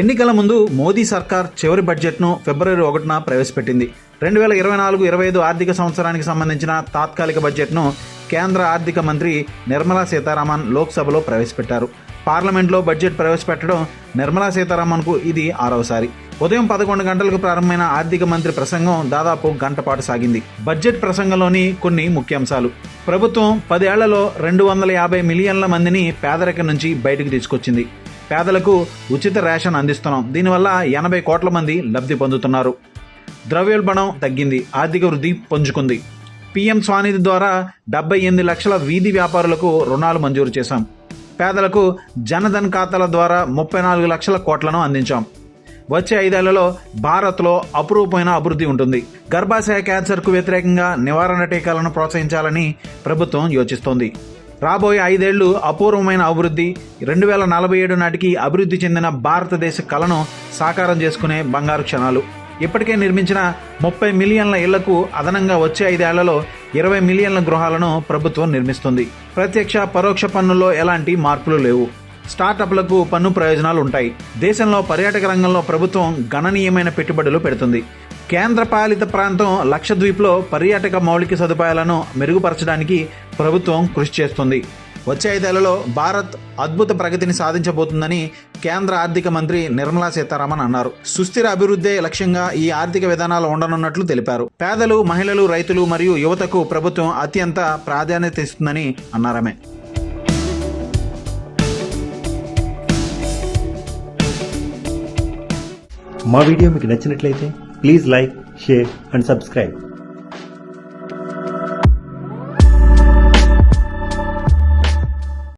ఎన్నికల ముందు మోదీ సర్కార్ చివరి బడ్జెట్ను ఫిబ్రవరి ఒకటిన ప్రవేశపెట్టింది. రెండు వేల ఇరవై నాలుగు ఇరవై ఐదు ఆర్థిక సంవత్సరానికి సంబంధించిన తాత్కాలిక బడ్జెట్ను కేంద్ర ఆర్థిక మంత్రి నిర్మలా సీతారామన్ లోక్సభలో ప్రవేశపెట్టారు. పార్లమెంట్లో బడ్జెట్ ప్రవేశపెట్టడం నిర్మలా సీతారామన్కు ఇది ఆరవసారి. ఉదయం పదకొండు గంటలకు ప్రారంభమైన ఆర్థిక మంత్రి ప్రసంగం దాదాపు గంట పాటు సాగింది. బడ్జెట్ ప్రసంగంలోని కొన్ని ముఖ్యాంశాలు. ప్రభుత్వం పదేళ్ళలో రెండు వందల యాభై మిలియన్ల మందిని పేదరికం నుంచి బయటకు తీసుకొచ్చింది. పేదలకు ఉచిత రేషన్ అందిస్తున్నాం. దీనివల్ల ఎనభై కోట్ల మంది లబ్ధి పొందుతున్నారు. ద్రవ్యోల్బణం తగ్గింది. ఆర్థిక వృద్ధి పుంజుకుంది. పీఎం స్వానిధి ద్వారా డెబ్బై ఎనిమిది లక్షల వీధి వ్యాపారులకు రుణాలు మంజూరు చేశాం. పేదలకు జనధన్ ఖాతాల ద్వారా ముప్పై నాలుగు లక్షల కోట్లను అందించాం. వచ్చే ఐదేళ్ళలో భారత్లో అపురూపమైన అభివృద్ధి ఉంటుంది. గర్భాశయ క్యాన్సర్కు వ్యతిరేకంగా నివారణ టీకాలను ప్రోత్సహించాలని ప్రభుత్వం యోచిస్తోంది. రాబోయే ఐదేళ్ళు అపూర్వమైన అభివృద్ధి. రెండు వేల నలభై ఏడు నాటికి అభివృద్ధి చెందిన భారతదేశ కళను సాకారం చేసుకునే బంగారు క్షణాలు. ఇప్పటికే నిర్మించిన ముప్పై మిలియన్ల ఇళ్ళకు అదనంగా వచ్చే ఐదేళ్ళలో ఇరవై మిలియన్ల గృహాలను ప్రభుత్వం నిర్మిస్తుంది. ప్రత్యక్ష పరోక్ష పన్నుల్లో ఎలాంటి మార్పులు లేవు. స్టార్టప్లకు పన్ను ప్రయోజనాలు ఉంటాయి. దేశంలో పర్యాటక రంగంలో ప్రభుత్వం గణనీయమైన పెట్టుబడులు పెడుతుంది. కేంద్రపాలిత ప్రాంతం లక్షద్వీప్లో పర్యాటక మౌలిక సదుపాయాలను మెరుగుపరచడానికి ప్రభుత్వం కృషి చేస్తుంది. వచ్చే ఐదేళ్ళలో భారత్ అద్భుత ప్రగతిని సాధించబోతుందని కేంద్ర ఆర్థిక మంత్రి నిర్మలా సీతారామన్ అన్నారు. సుస్థిర అభివృద్ధే లక్ష్యంగా ఈ ఆర్థిక విధానాలు ఉండనున్నట్లు తెలిపారు. పేదలు మహిళలు రైతులు మరియు యువతకు ప్రభుత్వం అత్యంత ప్రాధాన్యత ఇస్తుందని అన్నారమే మా వీడియో మీకు నచ్చినట్లయితే please like share and subscribe.